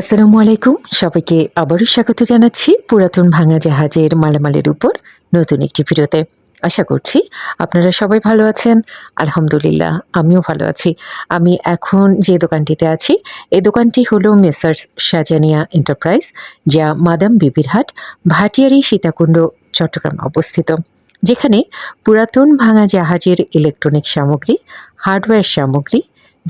আসসালামু আলাইকুম। সবাইকে আবারও স্বাগত জানাচ্ছি পুরাতন ভাঙা জাহাজের মালামালের উপর নতুন একটি ভিডিওতে। আশা করছি আপনারা সবাই ভালো আছেন। আলহামদুলিল্লাহ, আমিও ভালো আছি। আমি এখন যে দোকানটিতে আছি, এই দোকানটি হলো মেসার্স সাজানিয়া এন্টারপ্রাইজ, যা মাদাম বিবিরহাট ভাটিয়ারি, সীতাকুণ্ড, চট্টগ্রাম অবস্থিত। যেখানে পুরাতন ভাঙা জাহাজের ইলেকট্রনিক সামগ্রী, হার্ডওয়্যার সামগ্রী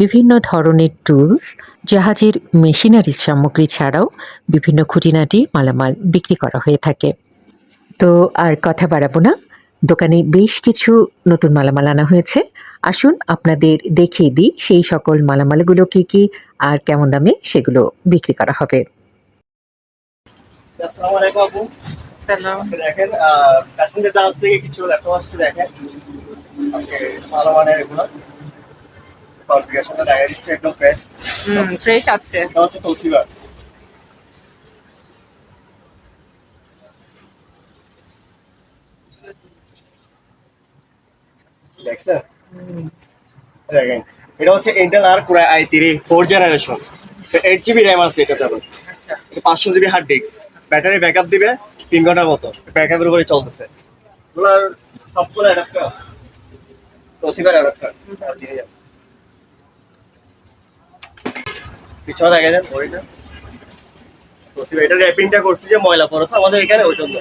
বিভিন্ন ধরনের টুলস জাহাজের মেশিনারি সামগ্রী ছাড়াও বিভিন্ন খুঁটিনাটি মালামাল বিক্রি করা হয়ে থাকে। তো আর কথা বাড়াবো না দোকানে বেশ কিছু নতুন মালামাল আনা হয়েছে। আসুন আপনাদের দেখিয়ে দিই সেই সকল মালামালগুলো কি কি আর কেমন দামে সেগুলো বিক্রি করা হবে। আসসালামু আলাইকুম আপু। সালাম। আজকে দেখেন প্যাসেঞ্জার জাহাজ থেকে কিছু ল্যাপটপ আসছে দেখেন। আজকে ভালো মানের এগুলো। কনফিগারেশনটা দেখা দিচ্ছে একদম ফ্রেশ হুম ফ্রেশ আছে। এটা হচ্ছে তৌসিবা দেখছেন দেখেন এটা হচ্ছে ইন্টেল আর পুরো i three four generation eight GB RAM আছে এটাতে আবার। পাঁচশো GB hard disk battery backup দিবে তিন ঘণ্টার মতো। ব্যাকআপের উপরে চলতেছে। এগুলোর সবগুলো অ্যাডাপ্টার আছে। তোসিবার অ্যাডাপ্টার পিছনে দেখা যান ওইটা তোসিবা এটা র্যাপিংটা করছি যে ময়লা পড়ে আমাদের এখানে ওই জন্য।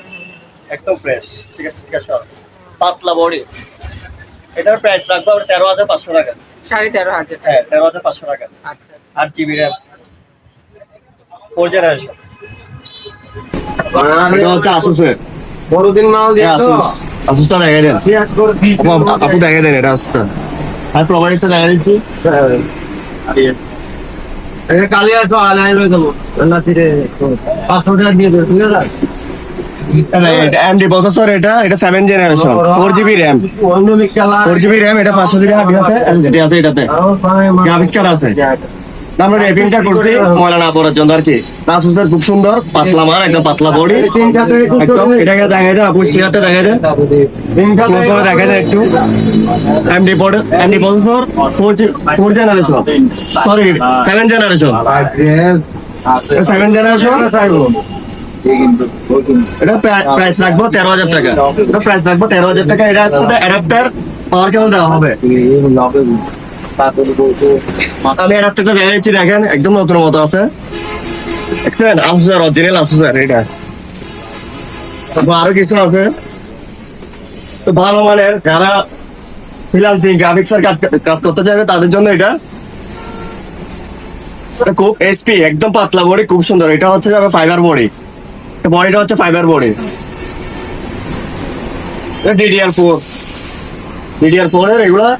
একদম ফ্রেশ ঠিক আছে ঠিক আছে পাতলা বডি এটার প্রাইস রাখব আমরা তেরো হাজার পাঁচশো টাকা। সাড়ে তেরো হাজার। হ্যাঁ তেরো হাজার পাঁচশো টাকা। আচ্ছা আচ্ছা। আট জিবি র্যাম ফোর জেনারেশন এটা হচ্ছে আসুসের বড়দিন মাল দিয়ে তো। আসুস আসুসটা দেখা দেন। আপু দেন এটা আসুসটা আর দিচ্ছি। এই কালি আসো আলাই লই দেবো না ফিরে পাঁচশো টাকা দিয়ে দেবো ঠিক আছে এমডি প্রসেসর এটা এটা seven generation four GB RAM four GB RAM এটা পাঁচশো জিবি হার্ড আছে এসএসডি আছে এটাতে। গ্রাফিক্স কার্ড আছে। না, আমরা র্যাপিংটা করছি। ময়লা না পড়ার জন্য আর কি। আসুসের খুব সুন্দর পাতলা মার একদম পাতলা বডি। একদম এটাকে দেখা যায় আপু স্টিকারটা দেখা যায় ক্লোজ করে দেখা যায় একটু এমডি পড AMD processor four four generation sorry seven generation seven generation এটা প্রাইস রাখব তেরো হাজার টাকা। এটা প্রাইস রাখব তেরো হাজার টাকা। এটা হচ্ছে অ্যাডাপ্টার পাওয়ার কেবল দেওয়া হবে। আমি অ্যাডাপ্টারটা দেখাচ্ছি দেখেন, একদম নতুন মতো আছে। দেখছেন? অরিজিনাল এটা। আরও কিছু আছে। তো ভালো মানের যারা ফ্রিলান্সিং কাজ- করতে তাদের জন্য এটা। খুব এসপি একদম পাতলা বডি খুব সুন্দর। এটা হচ্ছে যাবে ফাইবার বডি বডিটা হচ্ছে fibre body DDR four DDR four এর এগুলা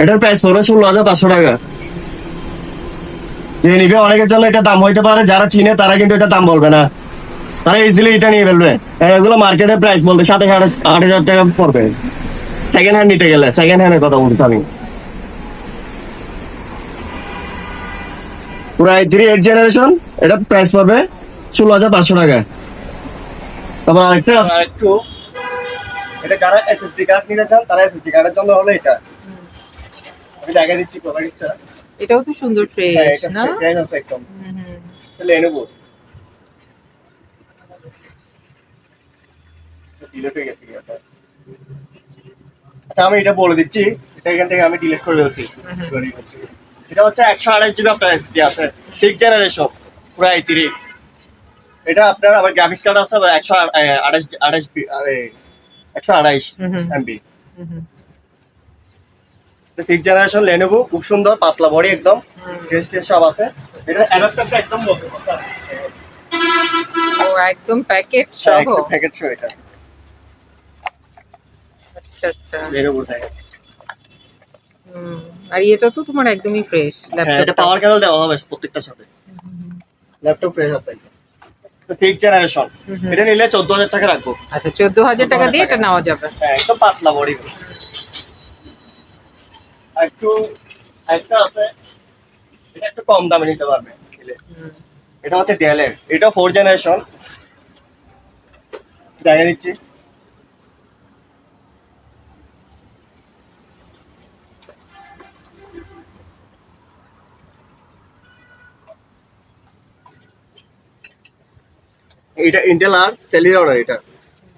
এটার প্রাইস পড়বে ষোলো হাজার পাঁচশো টাকা। যে নিবে অনেকের জন্য এটা দাম হইতে পারে, যারা চিনে তারা কিন্তু এটা দাম বলবে না। তারা ইজিলি এটা নিয়ে ফেলবে। এগুলো মার্কেটের প্রাইস বলতে সাত থেকে আট হাজার টাকা পড়বে। সেকেন্ড হ্যান্ড নিতে গেলে সেকেন্ড হ্যান্ডের কথা বলছি আমি। পুরো আই থ্রি এইট জেনারেশন এটা প্রাইস পড়বে ষোলো হাজার পাঁচশো টাকা। তারপর আরেকটা একটু, এটা যারা এসএসডি কার্ড নিতে চান, তারা এসএসডি কার্ডের জন্য হলো এটা। আমি দেখা দিচ্ছি প্রোভাইডারটা এটাও তো সুন্দর হ্যাঁ ফ্রেশ এটা না? ফ্রেশ আছে একদম। লেনোভো ডিলেট হয়ে গেছে আচ্ছা আমি এটা বলে দিচ্ছি। এটা এখান থেকে আমি ডিলিট করে ফেলছি। এটা হচ্ছে একশো আঠাশ জিবি আপনার এসডি আছে। সিক্স জেনারেশন পুরো আই থ্রি এটা আপনার আবার গ্রাফিক্স কার্ড আছে আবার একশো আঠাশ আরে একশো হুম। এমবি। সিক্স জেনারেশন লেনোভো খুব সুন্দর পাতলা বডি একদম স্টেজ সব আছে। এটা অ্যাডাপ্টারটা একদম নতুন ও একদম প্যাকেট সহ? প্যাকেট শো এটা। আচ্ছা আচ্ছা। লেনোভো থেকে। আর এটা তো তোমার একদমই ফ্রেশ হ্যাঁ এটা পাওয়ার কেবল দেওয়া হবে প্রত্যেকটার সাথে। ল্যাপটপ ফ্রেশ আছে সিক্স জেনারেশন। এটা নিলে চোদ্দ হাজার টাকা রাখব। আচ্ছা চোদ্দ হাজার টাকা দিয়ে এটা নেওয়া যাবে। হ্যাঁ একদম পাতলা বডি। একটু একটা আছে, এটা একটু কম দামে নিতে পারবে। এটা হচ্ছে ডেলের, এটা ফোর জেনারেশন দেখা দিচ্ছি। এটা ইন্টেল আর এটা।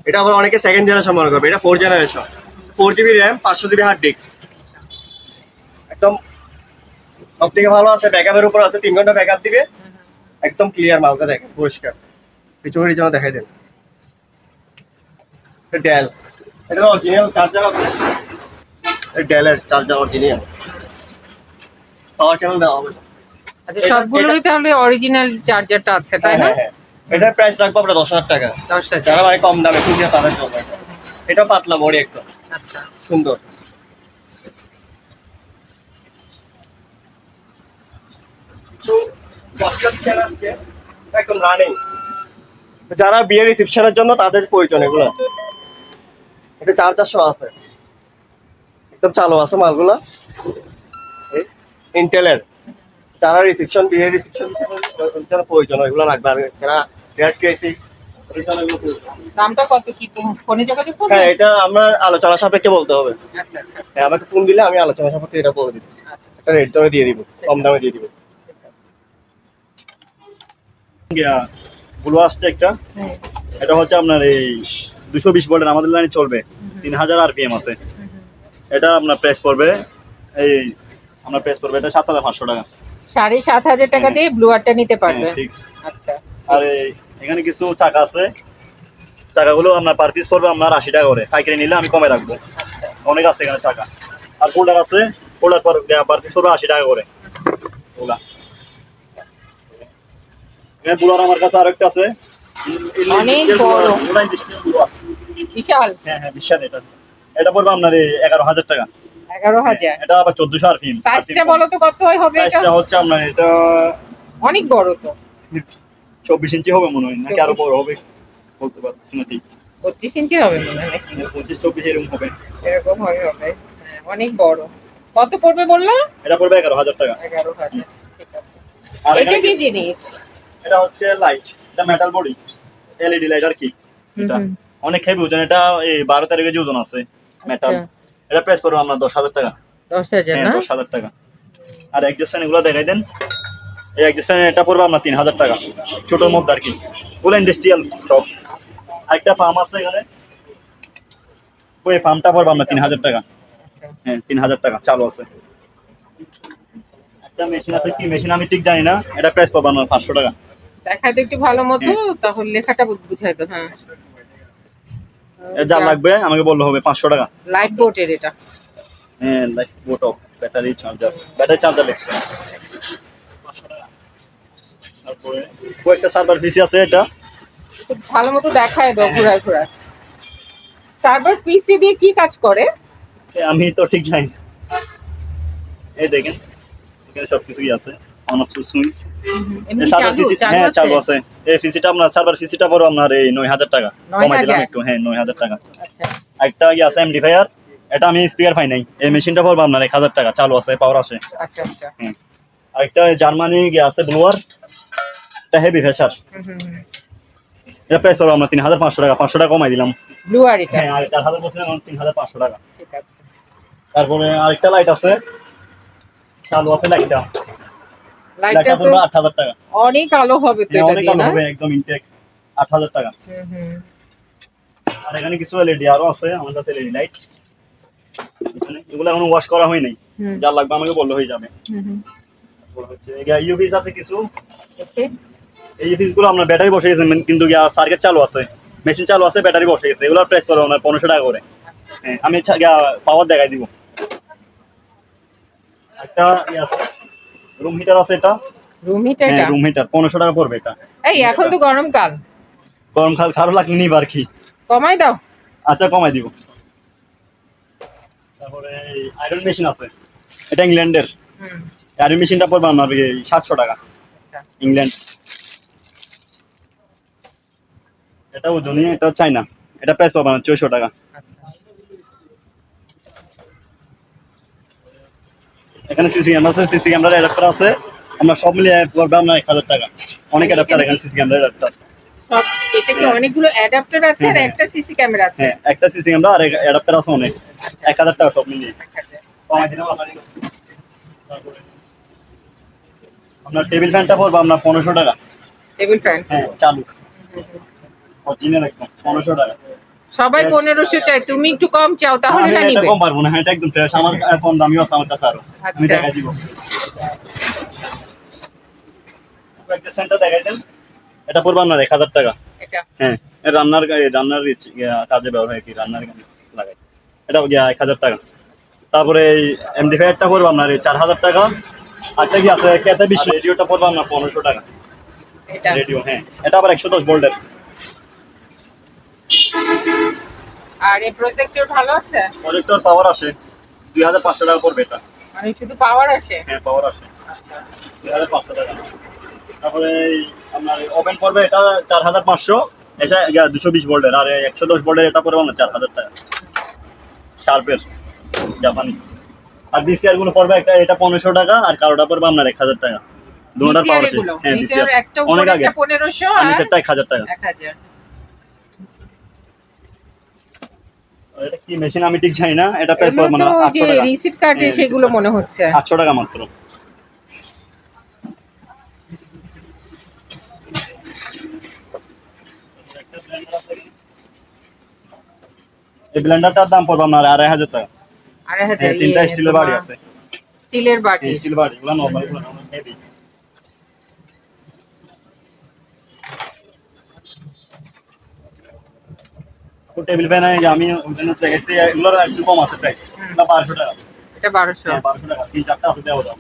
এটা আবার অনেকে সেকেন্ড জেনারেশন মনে করবে, এটা four generation four GB RAM পাঁচশো জিবি হার্ড ডিস্ক একদম সব থেকে ভালো আছে ব্যাকআপের উপর আছে তিন ঘণ্টা ব্যাকআপ দিবে। একদম ক্লিয়ার মালটা দেখেন পরিষ্কার। পিছনের জন্য দেখাই দেন। ডেল এটা অরিজিনাল চার্জার আছে। ডেলের চার্জার অরিজিনাল পাওয়ার ক্যানেল দেওয়া হবে। আচ্ছা সবগুলোরই তাহলে অরিজিনাল চার্জারটা আছে তাই না? হ্যাঁ, হ্যাঁ, হ্যাঁ। এটার প্রাইস রাখব আমরা দশ হাজার টাকা। দশ হাজার। যারা মানে কম দামে খুঁজে তাদের জন্য। এটা। এটা পাতলা বড়ি একটু আচ্ছা। সুন্দর তো দশটা সেল আসছে একদম রানিং যারা বিয়ে রিসেপশনের জন্য তাদের প্রয়োজন এগুলো। এটা চার চারশো আছে। একদম চালু আছে মালগুলা। ইন্টেলের যারা রিসেপশন বিয়ে রিসেপশন জন্য প্রয়োজন এগুলো লাগবে। আর যারা রেড কেসি দামটা কত কি ফোনে যোগাযোগ করবে? হ্যাঁ এটা আমরা আলোচনা সাপেক্ষে বলতে হবে। আচ্ছা আচ্ছা। হ্যাঁ আমাকে ফোন দিলে আমি আলোচনা সাপেক্ষে এটা বলে দিব। আচ্ছা। একটা রেট ধরে দিয়ে দিব কম দামে দিয়ে দিব। ব্লু আসছে একটা। এটা হচ্ছে আপনার এই দুশো বিশ ভোল্টের আমাদের লাইনে চলবে। তিন হাজার আরপিএম আছে। এটা আপনার প্রেস পড়বে এই আপনার প্রেস পড়বে এটা সাত হাজার পাঁচশো টাকা। সাড়ে সাত হাজার টাকা দিয়ে ব্লুয়ারটা নিতে পারবে। হ্যাঁ, আচ্ছা। আর এই এখানে কিছু চাকা আছে। চাকাগুলো আপনার পার পিস পড়বে আপনার আশি টাকা করে। পাইকারি নিলে আমি কমে রাখব। অনেক আছে এখানে চাকা। আর ফোল্ডার আছে ফোল্ডার পার পিস পড়বে আশি টাকা করে। ওগুলা। বুলার আমার কাছে আরেকটা আছে। অনেক বড়। ওটা industrial বুলার। বিশাল। হ্যাঁ হ্যাঁ বিশাল এটা। এটা পড়বে আপনার এগারো হাজার টাকা। এগারো হাজার। এটা আবার চোদ্দশো আর পিম সাইজটা বলো তো কত হবে সাইজটা হচ্ছে আপনার এটা অনেক বড় তো। চব্বিশ ইঞ্চি হবে মনে হয় নাকি আরও বড় হবে? বলতে পারছি না ঠিক। পঁচিশ ইঞ্চি হবে মনে হয় পঁচিশ চব্বিশ এরকম হবে। এরকম হবে হবে। হ্যাঁ, অনেক বড়। কত পড়বে বলল? এটা পড়বে এগারো হাজার টাকা। এগারো হাজার ঠিক আছে। আর এটা কি জিনিস? এটা হচ্ছে লাইট এটা মেটাল বডি এলইডি লাইট আর কি এটা। অনেক হেভি ওজন এটা এই বারো তেরো কেজি ওজন আছে মেটাল আচ্ছা। এটা প্রাইস পড়বে আপনার দশ হাজার টাকা। দশ হাজার হ্যাঁ দশ হাজার টাকা। আর ফ্যান এগুলো দেখাই দেন। এই ফ্যান এটা পড়বে আপনার তিন হাজার টাকা। ছোটোর মধ্যে আর কি। পুরো ইন্ডাস্ট্রিয়াল সব আরেকটা ফার্ম আছে এখানে। ওই ফার্মটা পড়বে আপনার তিন হাজার টাকা। আচ্ছা। হ্যাঁ তিন হাজার টাকা চালু আছে। একটা মেশিন আছে কি মেশিন আমি ঠিক জানি না। এটা প্রাইস পাবো আপনার পাঁচশো টাকা। দেখাতে একটু ভালো মতো তাহলে লেখাটা বুঝাই তো হ্যাঁ। যা লাগবে আমাকে বললে হবে পাঁচশো টাকা। লাইট বোর্ডের এটা। হ্যাঁ life boat of battery charger battery charger লিখছে তারপরে কয়েকটা সার্ভার পিসি আছে এটা। খুব ভালো মতো দেখায় দাও ঘুরায় ঘুরায়। সার্ভার পিসি দিয়ে কি কাজ করে? আমি তো ঠিক জানি। এই দেখেন এখানে সব কিছুই আছে। অন অফ সুইচ সার্ভার হ্যাঁ চালু আছে। এই পিসিটা আপনার সার্ভার পিসিটা পড়ো আপনার এই নয় হাজার টাকা। কমাই দিলাম একটু হ্যাঁ নয় হাজার টাকা। আচ্ছা। একটা ইয়ে আছে এমডিফায়ার এটা আমি স্পিকার পাই নাই। এই মেশিনটা পড়ব আপনার এক হাজার টাকা। চালু আছে পাওয়ার আছে। আচ্ছা আচ্ছা। হ্যাঁ। আরেকটা জার্মানি গিয়ে আছে ব্লুয়ার এটা হেভি ফেসার এটা প্রাইস পড়ব আমরা তিন হাজার পাঁচশো টাকা। পাঁচশো টাকা কমাই দিলাম। ব্লু আর এটা? হ্যাঁ চার হাজার বলছিলাম তিন হাজার পাঁচশো টাকা। ঠিক আছে। তারপরে আরেকটা লাইট আছে। চালু আছে লাইটটা লাইটটা পড়বে আট হাজার টাকা। অনেক আলো হবে তো হ্যাঁ, এটা অনেক আলো হবে একদম ইনটেক আট হাজার টাকা। হুম, হুম। আর এখানে কিছু এলইডি আরও আছে আমার কাছে এলইডি লাইট এগুলো এখন ওয়াশ করা হয় নাই। যা লাগবে আমাকে বললে হয়ে যাবে। হুম, হুম। ইউপিস আছে কিছু. এই ইউপিসগুলো আপনার ব্যাটারি বসে গেছে কিন্তু সার্কিট চালু আছে। মেশিন চালু আছে ব্যাটারি বসে গেছে। এগুলো প্রেস করব আপনার পনেরোশো টাকা করে। হ্যাঁ, আমি পাওয়ার দেখাই দিব। একটা ইয়ে রুম হিটার আছে এটা? রুম হিটার হ্যাঁ রুম হিটার 1500 টাকা পড়বে এটা। এই এখন তো গরম কাল গরম কাল খারাপ লাগে নি বারকি কমাই দাও। আচ্ছা কমাই দিব। তারপরে আয়রন মেশিন আছে। এটা ইংল্যান্ডের। হুম। আয়রন মেশিনটা পড়বে আমার সাতশো টাকা। আচ্ছা। ইংল্যান্ড। এটা ওজনই এটা চাইনা এটা প্রাইস পাবে 400 টাকা। আচ্ছা। এখানে সিসি ক্যামেরা আছে সিসি ক্যামেরার অ্যাডাপ্টার আছে। আমরা সব মিলিয়ে পড়বে আপনার এক হাজার টাকা। অনেক অ্যাডাপ্টার এখানে সিসি ক্যামেরার অ্যাডাপ্টার সব এটা কি অনেকগুলো অ্যাডাপ্টার আছে আর হ্যাঁ। একটা সিসি ক্যামেরা আছে? হ্যাঁ একটা সিসি ক্যামেরা আর অ্যাডাপ্টার আছে অনেক। এক হাজার টাকা সব মিলিয়ে। আপনার। আপনার টেবিল ফ্যানটা পড়বে আপনার পনেরোশো টাকা। টেবিল ফ্যান হ্যাঁ চালু। অরিজিনাল একদম পনেরোশো টাকা। সবাই পনেরোশো চাই তুমি একটু কম চাও তাহলে না নিবে? কম পারব না হ্যাঁ, এটা একদম ফ্রেশ আমার কম দামিও আছে আমার কাছে আরও। আমি আচ্ছা। দেখা দিব। সেন্টার দেখাই দেন। এটা পড়বে এক হাজার টাকা। এটা? হ্যাঁ রান্নার রান্নার কাজে ব্যবহার হয় কি রান্নার লাগাই। এটা গিয়া এক হাজার টাকা। তারপরে এই এমডি ফাইভটা পড়বে আপনার চার হাজার টাকা। আরেকটা কি আছে কেতে বিশ? রেডিওটা পড়বে আপনার পনেরোশো টাকা। এটা? রেডিও হ্যাঁ। এটা আবার একশো দশ ভোল্টের আর এই প্রজেক্টর ভালো আছে? প্রজেক্টর পাওয়ার আসে। 2500 টাকা পড়বে এটা। মানে শুধু পাওয়ার হ্যাঁ পাওয়ার 2500 টাকা। তারপরে ওপেন পড়বে এটা 4500 এটা 220 ভোল্টের আর 110 ভোল্টের এটা পড়বে আপনার 4000 টাকা। শার্পের জাপানি আর বিসিআরগুলো পড়বে একটা এটা 1500 টাকা আর কারোটা পড়বে আপনার 1000 টাকা। দুটোটা পাওয়ার হ্যাঁ আগে। 1500 আর টাকা। 1000 এটা কি মেশিন আমি ঠিক জানি না এটা প্রাইস এগুলো পড়বে না তো যে টাকা। রিসিট কার্ডে হ্যাঁ, সেগুলো মনে হচ্ছে। আটশো টাকা মাত্র। এই ব্লেন্ডারটার দাম পড়বে আপনার আড়াই হাজার টাকা। আড়াই হাজার হ্যাঁ, তিনটা স্টিলের বাড়ি আছে। স্টিলের বাটি স্টিল বাড়ি এগুলো নর্মাল এগুলো হেভি টেবিল ফ্যান আমি ওখানে দেখেছি এগুলোর একটু কম আছে প্রাইস এগুলো বারোশো টাকা। এটা বারোশো। হ্যাঁ বারোশো টাকা। তিন চারটা আছে দেওয়া দাম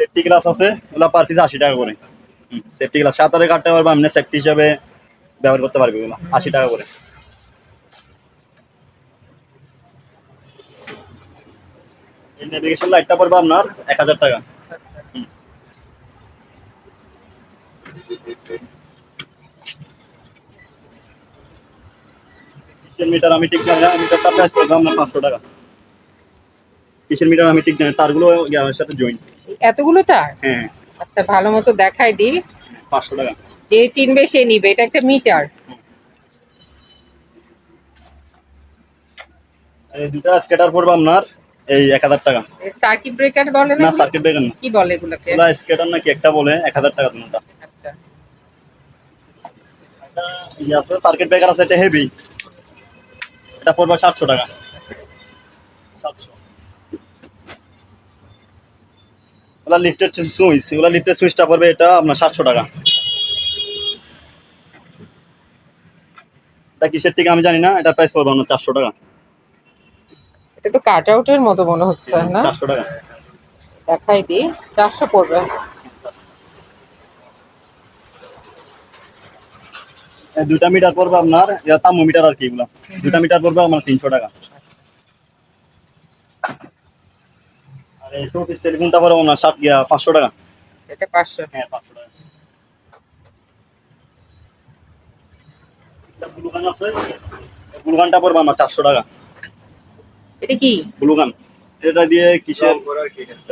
সেফটি গ্লাস আছে ওগুলো পার পিস আশি টাকা করে। সেফটি গ্লাস সাঁতারে কাটতে পারবে আপনি সেফটি হিসাবে ব্যবহার করতে পারবে এগুলো আশি টাকা করে। নেভিগেশন লাইটটা পড়বে আপনার এক হাজার টাকা হুম। কিচেন মিটার আমি ঠিক জানি না মিটারটা প্রাইস পড়বে আপনার পাঁচশো টাকা। কিচেন মিটার আমি ঠিক জানি তারগুলো সাথে জয়েন এতগুলো তার? হ্যাঁ। আচ্ছা ভালো মতো দেখাই দিই। পাঁচশো টাকা। যে চিনবে সে নিবে এটা একটা মিটার এই দুটা স্কেটার পড়বে আপনার এই এক হাজার টাকা। সার্কিট ব্রেকার বলে না না সার্কিট ব্রেকার না। কি বলে এগুলোকে? স্কেটার নাকি একটা বলে এক হাজার টাকা একটা ইয়ে আছে সার্কিট ব্রেকার আছে এটা হেভি এটা পড়বে সাতশো টাকা। সাতশো। ওগুলা লিফটের সুইচ ওগুলা লিফটের সুইচটা পড়বে এটা আপনার সাতশো টাকা। এটা কিসের থেকে আমি জানি না এটা প্রাইস পড়বে আপনার চারশো টাকা। এটা তো কাট আউটের মতো মনে হচ্ছে না? চারশো টাকা। দেখাই দিই চারশো পড়বে। দুটা মিটার পড়বে আপনার তাম্য মিটার আর কি এগুলা। দুটা মিটার পড়বে আপনার তিনশো টাকা। আর এই চৌত্রিশ টেলিফোনটা পড়বে আপনার? ষাট গিয়া পাঁচশো টাকা? এটা পাঁচশো। হ্যাঁ পাঁচশো টাকা। একটা আছে। গ্লুগানটা পড়বে আমার চারশো টাকা। এটা কি? দিয়ে কিসের?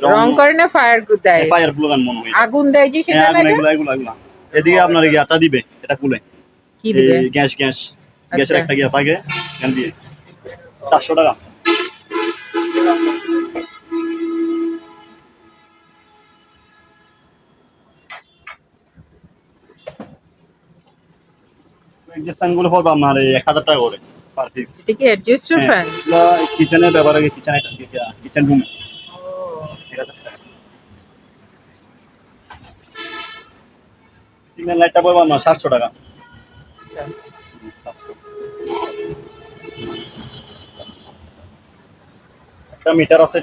রং করে না ফায়ার দেয়? ফায়ার গ্লুগান মনে হয়। আগুন দেয় যে সেটা হ্যাঁ না আগুন এটা? এগুলা এগুলা এগুলা। এদিকে আপনার আটা দিবে এটা খুলে। কি দিবে গ্যাস গ্যাস। গ্যাসের আচ্ছা। একটা গিয়া থাকে গ্যান দিয়ে। চারশো টাকা। অ্যাডজাস্ট পড়বে আপনার এক হাজার টাকা করে পার পিস এটা কি অ্যাডজাস্টার ফ্যান কিচেনে ব্যবহার আগে কিচেনে কিচেন রুমে সিগন্যাল লাইটটা পড়বে আপনার সাতশো টাকা। একটা মিটার আছে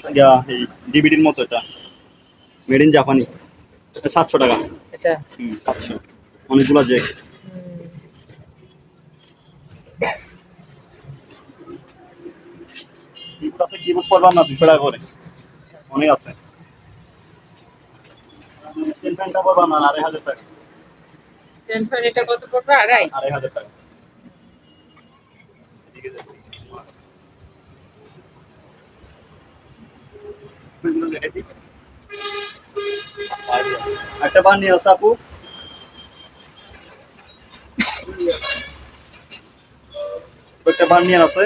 এই ডিভিডির মতো এটা। মেড ইন জাপানি সাতশো টাকা। এটা? সাতশো। অনেকগুলো যে আছে কিবোর্ড পড়বে আপনার দুশো টাকা করে। অনেক আছে। আড়াই হাজার টাকা। স্ট্যান্ড ফ্যান এটা কত পড়বে? আড়াই। আড়াই হাজার টাকা। একটা বান নিয়ে আসে আপু একটা বান নিয়ে আছে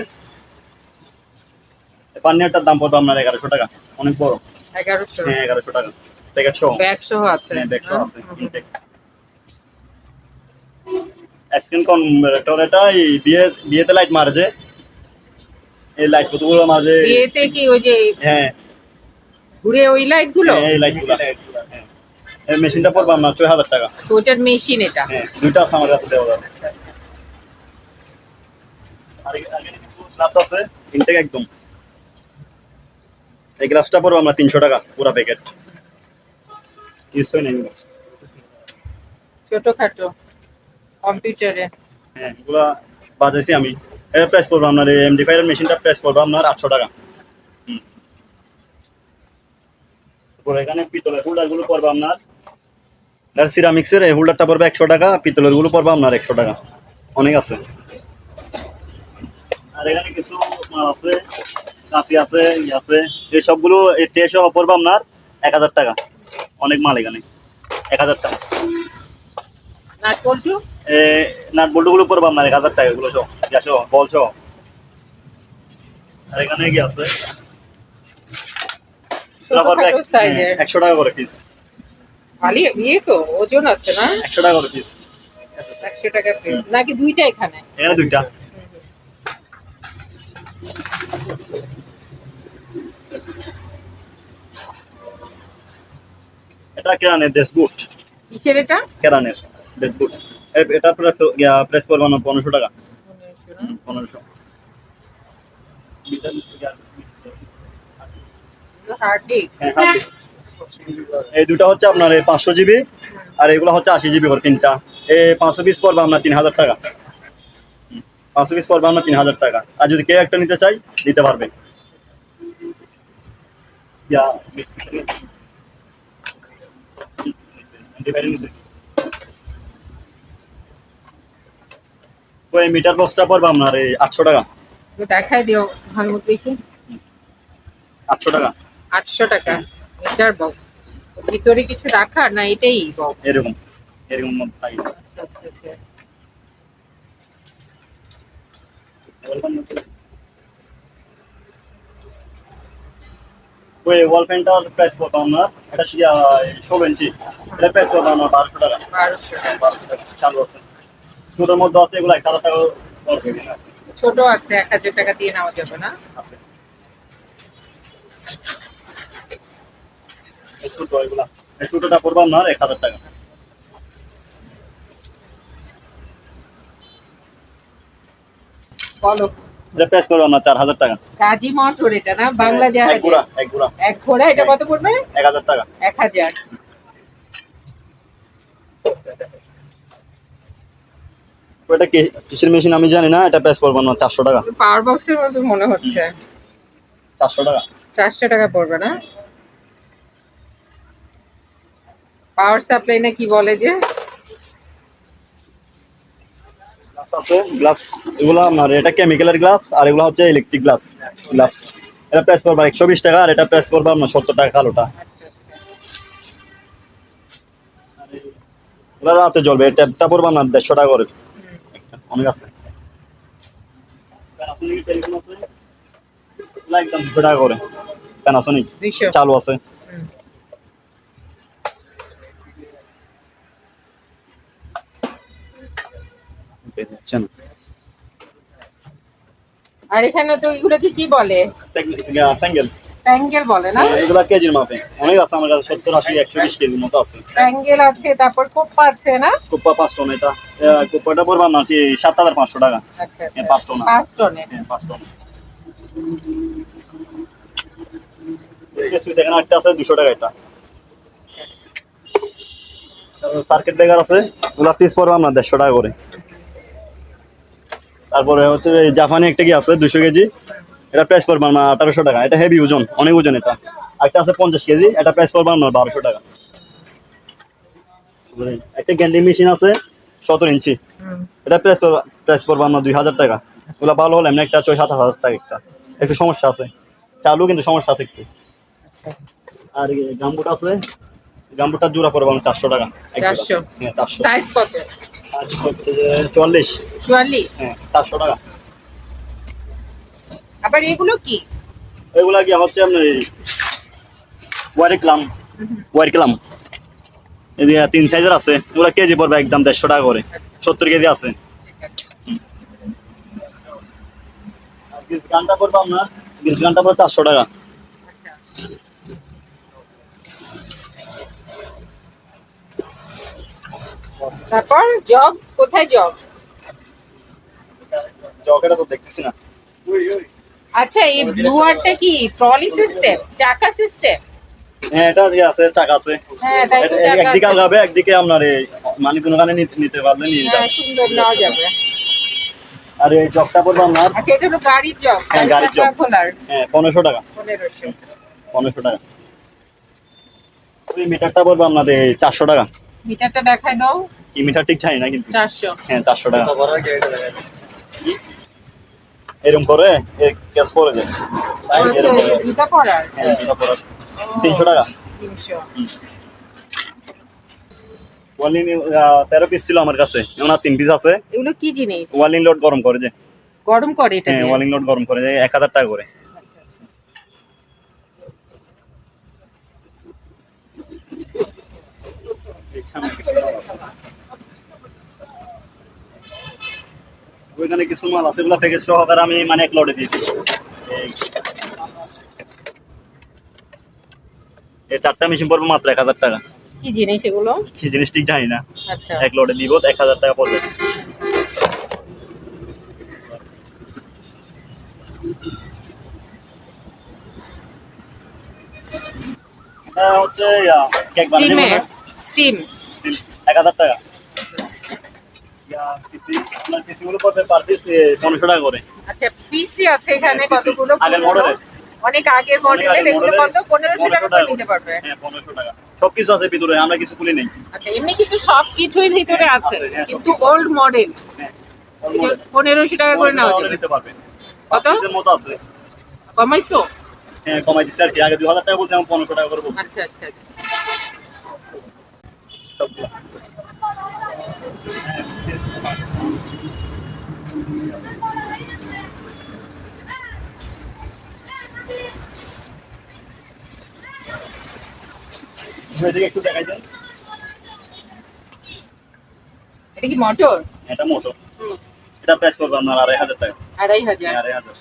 পানিয়াটার দাম পড়বে আপনার? এগারোশো টাকা। অনেক বড়। এগারোশো। হ্যাঁ এগারোশো টাকা। প্যাকেট সহ ব্যাগ সহ আছে। হ্যাঁ হ্যাঁ? আছে। স্ক্রিন কনভার্টার এটা এই বিয়ে বিয়েতে লাইট মারে যে এই লাইট কতগুলো মাঝে বিয়েতে কি ওই যে হ্যাঁ ঘুরে ওই লাইটগুলো হ্যাঁ, এই লাইটগুলো হ্যাঁ এই মেশিনটা পড়বে আপনার ছয় হাজার টাকা তো ওটার মেশিন এটা হ্যাঁ দুইটা আছে আমার কাছে দেওয়া আছে ইনটেক একদম এই গ্লাভসটা পড়বে আমরা তিনশো টাকা পুরো প্যাকেট ইউজ হয় না এগুলো। ছোটখাটো কম্পিউটারে হ্যাঁ এগুলা বাজাইছি আমি। এর প্রাইস পড়বে আপনার, এই এমডি ফাইভের মেশিনটা প্রাইস পড়বে আপনার আটশো টাকা। হুম। এখানে পিতলের হোল্ডারগুলো পড়বে আপনার। আর সিরামিক্সের এই হোল্ডারটা পড়বে একশো টাকা পিতলেরগুলো পড়বে আপনার একশো টাকা। অনেক আছে। আর এখানে কিছু মাল আছে কাঁচি আছে ই আছে, এই সবগুলো এই টে সহ পড়বে আপনার এক হাজার টাকা। অনেক মাল এখানে, এক হাজার টাকা। নাট বল্টু নাট বল্টু গুলো পড়বে এক হাজার টাকা এগুলো সহ ইয়া সহ বল সহ আর এখানে কি আছে? হ্যাঁ, একশো টাকা করে পিস ভালো ইয়ে তো ওজন আছে না? একশো টাকা করে পিস একশো টাকা পিস নাকি দুইটা এখানে? এখানে দুইটা। এটা কেরানের দেশবুট কিসের এটা? কেরানের। দেশবুট এটা প্রেস করব না পনেরোশো টাকা। পনেরোশো। হ্যাঁ। এই দুটো হচ্ছে আপনার এই পাঁচশো জিবি আর এগুলো হচ্ছে আশি জিবি করে তিনটা। এই পাঁচশো পিস পড়বে আপনার তিন হাজার টাকা। পাঁচশো পিস পড়বে আপনার তিন হাজার টাকা। আর যদি কেউ একটা নিতে চাই নিতে পারবে। ইয়া, ওই মিটার বক্সটা পড়বে আপনার এই আটশো টাকা। দেখাই দিও ভালো মতো দেখি। আটশো টাকা। আটশো টাকা মিটার বক্স ভিতরে কিছু রাখার না এটাই বক্স এরকম এরকম মধ্যে থাকে। ওই ওয়াল পেন্টার প্রাইস কত আপনার এটা ষোলো ইঞ্চি। এটা প্রাইস কত আপনার বারোশো টাকা। বারোশো টাকা। চালু আছে ছোটোর মধ্যে আছে এগুলো এক হাজার টাকা। ছোট আছে এক হাজার টাকা দিয়ে নেওয়া যাবে না? এগুলা। আপনার এক হাজার টাকা। বলো। চার হাজার টাকা। কাজী মোটর এটা না? বাংলা এক জাহাজে এক গুড়া এক ঘোড়া এটা কত পড়বে? এক হাজার টাকা। এক হাজার। ওটা কি- কিসের মেশিন আমি জানি না এটা প্রাইস পড়বে না চারশো টাকা। পাওয়ার বক্সের মতো মনে হচ্ছে। চারশো টাকা। চারশো টাকা পড়বে না? পাওয়ার সাপ্লাই না কি বলে যে? আছে গ্লাভস এগুলো আপনার এটা কেমিক্যালের গ্লাভস আর এগুলো হচ্ছে ইলেকট্রিক গ্লাভস গ্লাভস এটা প্রাইস পড়বে একশো বিশ টাকা আর এটা প্রাইস পড়বে আপনার সত্তর টাকা কালোটা। রাতে জ্বলবে ট্যাপটা পড়বে আপনার দেড়শো টাকা করে। অনেক আছে। একদম টাকা করে। প্যানাসনিক চালু আছে। আর এখানে তো এগুলোকে কি বলে? স্যাঙ্গেল স্যাঙ্গেল বলে না? এগুলা কেজির মাপে। অনেক আছে আমার কাছে সত্তর আশি একশো বিশ কেজির মতো আছে। স্যাঙ্গেল আছে তারপর কোপ্পা আছে না? কুপ্পা পাঁচ টন এটা। আহ, কুপ্পাটা পড়বে আপনার সাত হাজার পাঁচশো টাকা। আচ্ছা হ্যাঁ, আচ্ছা। পাঁচ টন। পাঁচ টনের হ্যাঁ পাঁচ টন। এখানে একটা আছে দুশো টাকা এটা। সার্কিট ব্রেকার আছে ওগুলা পিস পড়বে আপনার দেড়শো টাকা করে। তারপরে হচ্ছে জাপানি একটা কি আছে দুশো কেজি। এটা প্রাইস পড়বে আপনার আঠারোশো টাকা। এটা হেভি ওজন অনেক ওজন এটা। একটা আছে পঞ্চাশ কেজি এটা প্রাইস পড়বে আপনার বারোশো টাকা। একটা গ্যান্ডি মেশিন আছে সতেরো ইঞ্চি। এটা প্রেস প্রেস করব আমরা দুই হাজার টাকা। ওগুলো ভালো হলে এমনি একটা ছয় সাত হাজার টাকা একটা। একটু সমস্যা আছে। চালু কিন্তু সমস্যা আছে একটু। আচ্ছা। আর গাম্বুট আছে গাম্বুটার জোড়া পড়ব আমরা চারশো টাকা। 400? হ্যাঁ চারশো। সাইজ কত? চুয়াল্লিশ? হ্যাঁ চারশো টাকা। আবার এগুলো কি? এগুলা কি হচ্ছে আপনার ওয়ারিক্লাম ওয়ারিক্লাম তিন সাইজের আছে। এগুলা কেজি পড়বে একদম দেড়শো টাকা করে। সত্তর কেজি আছে। আর গানটা পড়বে আপনার গ্রিস গানটা পড়বে চারশো টাকা। তারপর জগ কোথায় জগ? চকেটা তো দেখতেছি না। আচ্ছা এই ব্লুয়ারটা কি? ট্রলি সিস্টেম চাকা সিস্টেম হ্যাঁ এটা আছে চাকা আছে। হ্যাঁ একদিকে। আলগাবে একদিকে আপনার এই মানে কোনো গানে নিতে নিতে পারলে নিয়ে নিতে হ্যাঁ সুন্দর নেওয়া যাবে। আর এই চকটা পড়বে আপনার? আচ্ছা এটা হলো গাড়ির জগ। হ্যাঁ, গাড়ির জগ। খোলার। হ্যাঁ পনেরোশো টাকা। পনেরোশো। পনেরোশো টাকা। ওই মিটারটা পড়বে আপনাদের চারশো টাকা। মিটারটা দেখায় দাও। কি মিটার ঠিক চাই না কিন্তু। চারশো। হ্যাঁ চারশো টাকা। এরকম করে ক্যাশ পরে যায়। হ্যাঁ। তিনশো টাকা। ওয়ালিন তেরো পিস ছিল আমার কাছে। এখন আর তিন পিস আছে। এগুলো কি জিনিস? ওয়ালিন লোড গরম করে যে। গরম করে এটা হ্যাঁ ওয়ালিন লোড গরম করে যে এক হাজার টাকা করে। ওইখানে কিছু মাল আছে এগুলো প্যাকেজ সহকারে আমি মানে এক লটে দিয়ে দিই এই- চারটা মেশিন পড়বে মাত্র এক হাজার টাকা। কি জিনিস এগুলো? কি জিনিস ঠিক জানি না। আচ্ছা। এক লটে দিব এক হাজার টাকা পড়বে। এটা হচ্ছে ইয়া, কেক বানানো স্টিমে স্টিম এক হাজার টাকা। পিসিগুলো পড়বে per piece, পনেরোশো টাকা করে। আচ্ছা পিসি আছে এখানে হ্যাঁ, কতগুলো আগের মডেলের। অনেক আগের মডেলের এগুলো কত? টাকা করে। নিতে পারবে। হ্যাঁ টাকা। সবকিছু আছে ভিতরে আমরা কিছু খুলি নেই। আচ্ছা এমনি কিন্তু সব ভিতরে আছে আছে, হ্যাঁ, কিন্তু ওল্ড মডেল হ্যাঁ পনেরোশো টাকা করে যাবে। নিতে পারবে। কত? পাঁচ মতো আছে। কমাইছো? হ্যাঁ কমাই দিচ্ছি আর কি। আগে টাকা বলছি এখন টাকা করে বলছি। আচ্ছা আচ্ছা আচ্ছা। সবগুলো। একটু দেখাই দেন। এটা কি মোটর এটা মোটো এটা প্রাইস করব আপনার আড়াই হাজার টাকা। আড়াই হাজার। হ্যাঁ, আড়াই হাজার।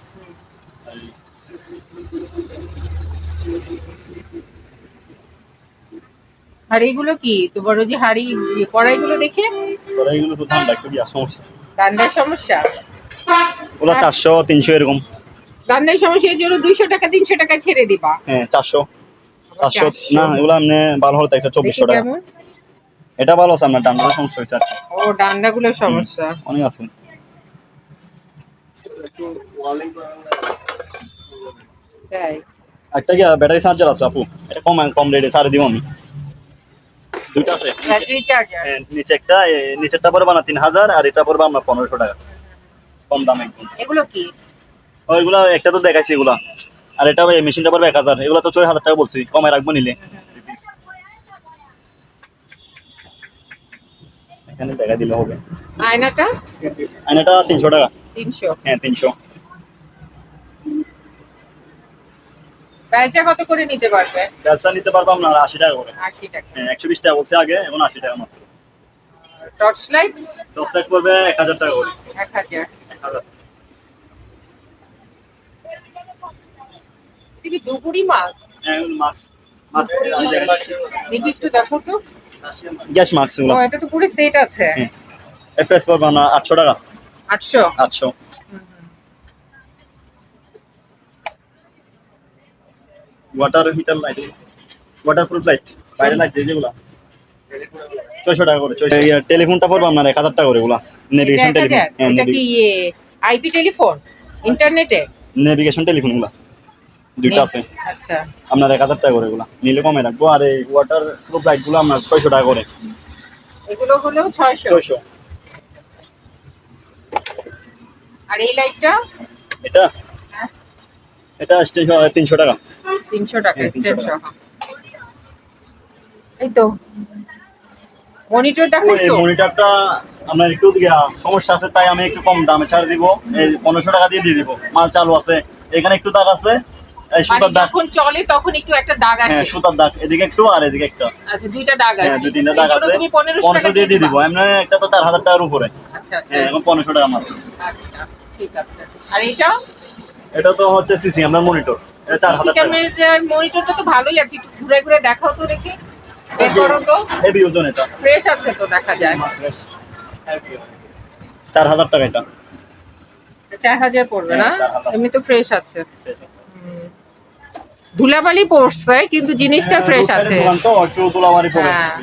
আর এইগুলো কি? তোমার ওই যে হাড়ি কড়াইগুলো দেখে? এগুলো তো রাখতে দিয়া সমস্যা। রান্নার সমস্যা? ওগুলো চারশো তিনশো এরকম। রান্নার সমস্যা এই জন্য দুইশো টাকা তিনশো টাকা ছেড়ে দিবা। হ্যাঁ চারশো। চারশো 400 না এগুলো আপনি ভালো হলো তো একটা চব্বিশশো টাকা। এটা ভালো আছে আপনার ডান্ডার সমস্যা হয়েছে ও ডান্ডাগুলো সমস্যা। অনেক আছে। একটা কি ব্যাটারি চার্জার আছে আপু? এটা কম কম রেটে ছাড়ে দিব আমি। আছে। হ্যাঁ, নিচে একটা নিচেরটা পড়বে না তিন হাজার আর এটা পড়বে আপনার পনেরোশো টাকা। কম দাম। একদম এগুলো কি? ওইগুলা একটা তো দেখাইছি এগুলা। আর এটা এই মেশিনটা পড়বে এক হাজার। এগুলা তো ছয় হাজার টাকা বলছি কমায় রাখব নিলে। এখানে দেখা দিলে হবে। আয়নাটা? আর এটা তিনশো টাকা। তিনশো। হ্যাঁ তিনশো। বেলচা কত করে নিতে পারবে? ব্যবসা নিতে পারব আপনার আশি টাকা করে। আশি টাকা। হ্যাঁ একশো বিশ টাকা বলছে আগে এখন আশি টাকা মাত্র। Torch light? লাখ পড়বে এক হাজার টাকা করে। এক হাজার। এটা কি ডুবুরি মাছ? হ্যাঁ মাস্ক আমি দেখা একটু দেখো তো। গ্যাস মাস্ক এগুলো। এটা তো পুরো সেট আছে। হ্যাঁ। এর প্রাইস পড়বে না আটশো টাকা। আটশো? আটশো। Water heater light waterproof light বাইরে লাইট যেগুলো। ছয়শো টাকা করে ছয়শো। টেলিফোনটা পড়ব আপনার এক হাজার টাকা করে এগুলা। নেভিগেশন টেলিফোন হাজার? হ্যাঁ এটা কি ইয়ে আইপি টেলিফোন ইন্টারনেটে নেভিগেশন টেলিফোনগুলা দুইটা আছে। আচ্ছা। আপনার এক হাজার টাকা করে এগুলা। নিলে কমে রাখব। আর এই ওয়াটার প্রুফ লাইটগুলো আপনার ছয়শো টাকা করে। এগুলো হলো ছয়শো। ছয়শো। আর এই লাইটটা এটা? হ্যাঁ। এটা তিনশো টাকা। তিনশো টাকা হ্যাঁ, 300 স্টেপ সহ এই তো মনিটর ওই দেখাইছো মনিটরটা আমার একটু সমস্যা আছে তাই আমি একটু কম দামে ছাড় দিব। এই পনেরোশো টাকা দিয়ে দিয়ে দিব মাল চালু আছে। এখানে একটু দাগ আছে এই মানে সুতার দাগ। যখন চলে তখন একটু একটা দাগ হ্যাঁ আসে। সুতার দাগ এদিকে একটু আর এদিকে একটা। আচ্ছা দুইটা দাগ হ্যাঁ আছে দুই তিনটা দাগ আছে। তুমি পনেরোশো পনেরোশো টাকা দিয়ে দিয়ে দিব। এমনি একটা তো চার হাজার টাকার উপরে। আচ্ছা আচ্ছা। এখন পনেরোশো টাকা মাত্র আচ্ছা ঠিক আছে। আর এটা এটা তো হচ্ছে সিসি আমরা মনিটর। সিসি ক্যামেরার মনিটরটা তো ভালোই আছে একটু ঘুরে ঘুরে দেখাও তো দেখি। বের করো তো। হেভি ওজন এটা। ফ্রেশ আছে তো দেখা যায়। চার হাজার টাকা এটা। চার হাজার পড়বে না? হ্যাঁ, 4000 এমনি তো ফ্রেশ আছে। ধুলাবালি পড়ছে কিন্তু জিনিসটা ফ্রেশ আছে। তোলাবাড়ি পড়ে। হ্যাঁ।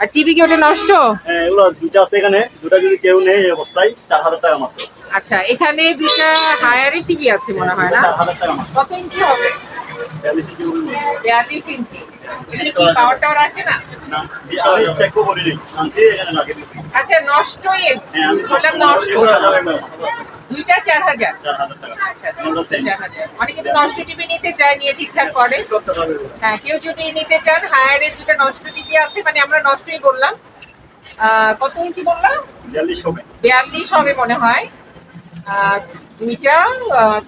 আর টিভি কি ওটা নষ্ট? হ্যাঁ এগুলো দুটো আছে এখানে। দুটা যদি কেউ নেই এই অবস্থায় চার হাজার টাকা মাত্র। আচ্ছা এখানে দুইটা হায়ারের টিভি আছে মনে হয় না? কত ইঞ্চি হবে? বিয়াল্লিশ ইঞ্চি পাওয়ার টাওয়ার আসে না? আচ্ছা নষ্ট বললাম নষ্ট। দুইটা চার হাজার। আচ্ছা অনেকে তো নষ্ট টিভি নিতে চায় নিয়ে ঠিকঠাক করে। হ্যাঁ কেউ যদি নিতে চান হায়ারের দুটো নষ্ট টিভি আছে মানে আমরা নষ্টই বললাম। কত ইঞ্চি বললাম? বিয়াল্লিশ হবে। বিয়াল্লিশ হবে মনে হয়। দুইটা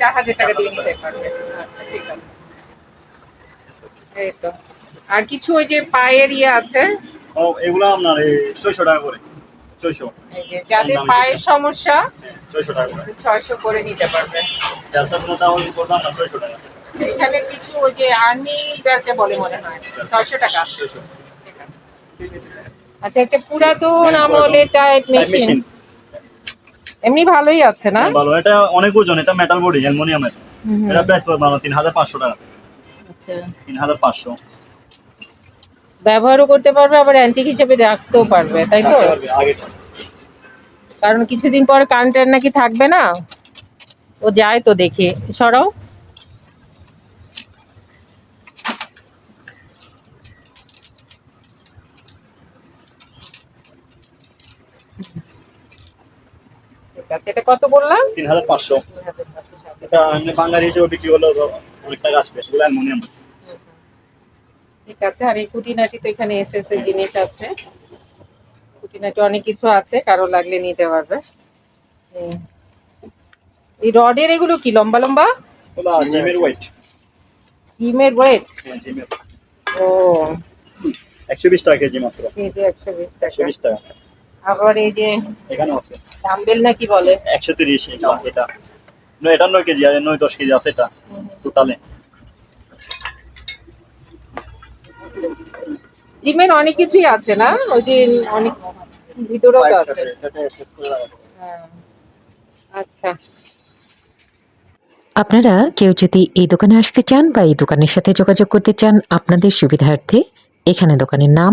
চার হাজার টাকা দিয়ে নিতে পারবে। আচ্ছা, ঠিক আছে। এই তো। আর কিছু ওই যে পায়ের ইয়ে আছে? ও এগুলো আপনার ছয়শো টাকা করে। ছয়শো। এই যে যাদের পায়ের সমস্যা হ্যাঁ ছয়শো টাকা করে। ছয়শো করে নিতে পারবে। ব্যবসা কোনো তাহলে করলাম না টাকা। এখানে কিছু ওই যে আর্মি ব্যাচে বলে মনে হয়। ছয়শো টাকা। আচ্ছা একটা পুরাতন আমলে টাইপ মেশিন মেশিন এমনি ভালোই আছে না? ভালো। এটা অনেক ওজন এটা মেটাল বডি অ্যালুমিনিয়ামের। এটা প্রাইস পড়বে আমার তিন হাজার পাঁচশো টাকা। আচ্ছা। তিন হাজার পাঁচশো। ব্যবহারও করতে পারবে আবার অ্যান্টিক হিসেবে রাখতেও পারবে তাই তো? কারণ কিছুদিন পর কারেন্টের নাকি থাকবে না? ও যায় তো দেখে। সরাও। আছে এটা কত বললাম? তিন হাজার পাঁচশো। এটা এমনি বাঙালি হিসেবে বিক্রি করলেও তো অনেক টাকা আসবে এগুলো অ্যালুমিনিয়াম ঠিক আছে আর এই খুঁটিনাটি তো এখানে এসএস এর জিনিস আছে। খুঁটিনাটি অনেক কিছু আছে কারও লাগলে নিতে পারবে। এই। রডের এগুলো কি লম্বা লম্বা? জিমের ওয়েট জিমের ওয়েট জিমের। ও। একশো বিশ টাকা কেজি মাত্র। কেজি একশো বিশ একশো টাকা বিশ টাকা। আবার এই যে এখানেও আছে। ডাম্বেল নাকি বলে? একশো তিরিশ এটা এটা। নয় এটা নয় কেজি আছে নয় দশ কেজি আছে এটা টোটালে জিমের অনেক কিছুই আছে না? ওই যে অনেক ভিতরেও তো আছে। হ্যাঁ। আচ্ছা। আপনারা কেউ যদি এই দোকানে আসতে চান বা এই দোকানের সাথে যোগাযোগ করতে চান আপনাদের সুবিধার্থে এখানে দোকানের নাম